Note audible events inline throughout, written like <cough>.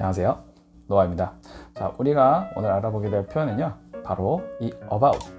안녕하세요. 노아입니다. 자, 우리가 오늘 알아보게 될 표현은요. 바로 이 about.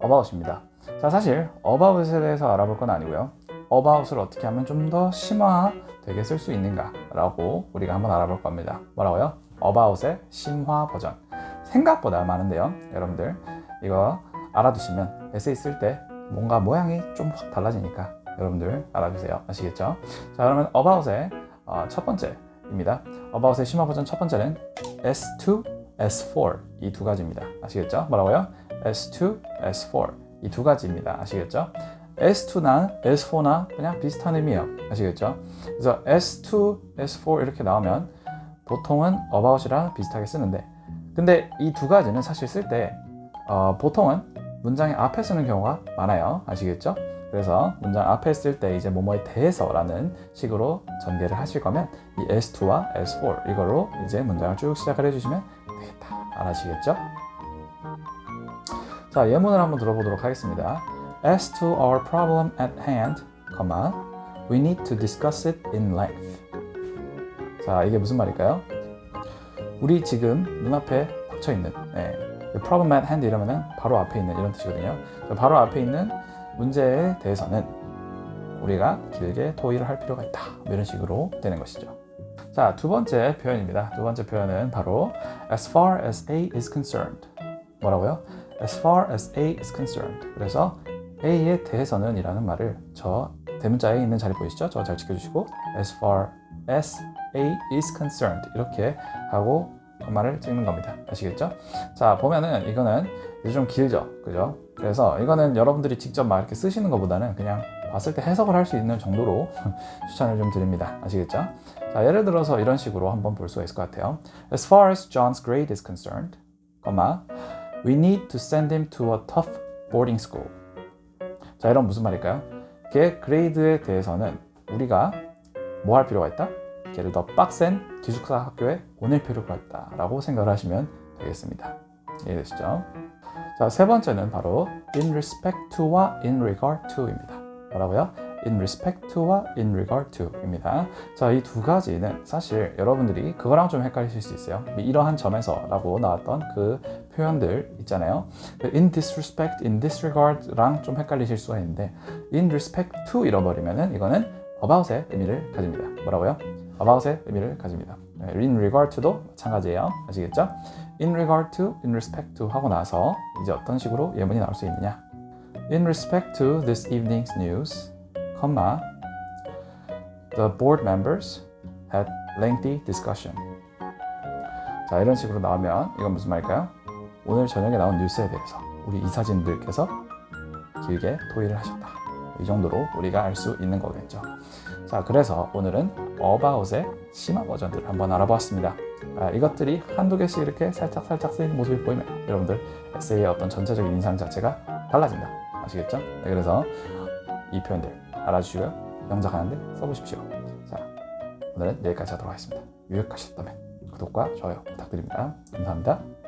about입니다. 자, 사실 about에 대해서 알아볼 건 아니고요. about을 어떻게 하면 좀 더 심화되게 쓸 수 있는가라고 우리가 한번 알아볼 겁니다. 뭐라고요? about의 심화 버전. 생각보다 많은데요. 여러분들 이거 알아두시면 에세이 쓸 때 뭔가 모양이 좀 확 달라지니까 여러분들 알아주세요. 아시겠죠? 자, 그러면 about의 어, 첫 번째 입니다. about의 심화 버전 첫 번째는 S2, S4 이 두 가지입니다. 아시겠죠? 뭐라고요? S2, S4 이 두 가지입니다. 아시겠죠? S2나 S4나 그냥 비슷한 의미예요. 아시겠죠? 그래서 S2, S4 이렇게 나오면 보통은 about이랑 비슷하게 쓰는데 근데 이 두 가지는 사실 쓸때 어, 보통은 문장의 앞에 쓰는 경우가 많아요. 아시겠죠? 그래서 문장 앞에 쓸 때 이제 뭐뭐에 대해서라는 식으로 전개를 하실 거면 이 S2와 S4 이걸로 이제 문장을 쭉 시작을 해주시면 되겠다. 알아시겠죠? 자, 예문을 한번 들어보도록 하겠습니다. As to our problem at hand, we need to discuss it in length. 자, 이게 무슨 말일까요? 우리 지금 눈앞에 닥쳐 있는 네, problem at hand 이러면은 바로 앞에 있는 이런 뜻이거든요. 바로 앞에 있는 문제에 대해서는 우리가 길게 토의를 할 필요가 있다. 뭐 이런 식으로 되는 것이죠. 자, 두 번째 표현입니다. 두 번째 표현은 바로 as far as A is concerned. 뭐라고요? as far as A is concerned. 그래서 A에 대해서는 이라는 말을 저 대문자에 있는 자리 보이시죠? 저 잘 지켜주시고 as far as A is concerned 이렇게 하고 말을 찍는 겁니다. 아시겠죠? 자 보면은 이거는 이제 좀 길죠, 그죠? 그래서 이거는 여러분들이 직접 막 이렇게 쓰시는 것보다는 그냥 봤을 때 해석을 할 수 있는 정도로 <laughs> 추천을 좀 드립니다. 아시겠죠? 자 예를 들어서 이런 식으로 한번 볼 수가 있을 것 같아요. As far as John's grade is concerned, comma, we need to send him to a tough boarding school. 자 이런 무슨 말일까요? 걔 그레이드에 대해서는 우리가 뭐 할 필요가 있다? 걔를 더 빡센 기숙사 학교에 보낼 필요가 있다라고 생각을 하시면 되겠습니다. 이해되시죠? 자, 세 번째는 바로 in respect to와 in regard to입니다. 뭐라고요? in respect to와 in regard to입니다. 자, 이 두 가지는 사실 여러분들이 그거랑 좀 헷갈리실 수 있어요. 이러한 점에서 라고 나왔던 그 표현들 있잖아요. in disrespect, in disregard랑 좀 헷갈리실 수가 있는데 in respect to 잃어버리면은 이거는 about의 의미를 가집니다. 뭐라고요? About의 의미를 가집니다. 네, in regard to도 마찬가지예요. 아시겠죠? in regard to, in respect to 하고 나서 이제 어떤 식으로 예문이 나올 수 있느냐? In respect to this evening's news, comma, the board members had lengthy discussion. 자, 이런 식으로 나오면 이건 무슨 말일까요? 오늘 저녁에 나온 뉴스에 대해서 우리 이사진들께서 길게 토의를 하셨다. 이 정도로 우리가 알 수 있는 거겠죠. 자, 그래서 오늘은 about의 심화 버전들을 한번 알아보았습니다. 아, 이것들이 한두 개씩 이렇게 살짝 살짝 쓰이는 모습이 보이면 여러분들 에세이의 어떤 전체적인 인상 자체가 달라진다. 아시겠죠? 네, 그래서 이 표현들 알아주시고요. 영작하는데 써보십시오. 자, 오늘은 여기까지 하도록 하겠습니다. 유익하셨다면 구독과 좋아요 부탁드립니다. 감사합니다.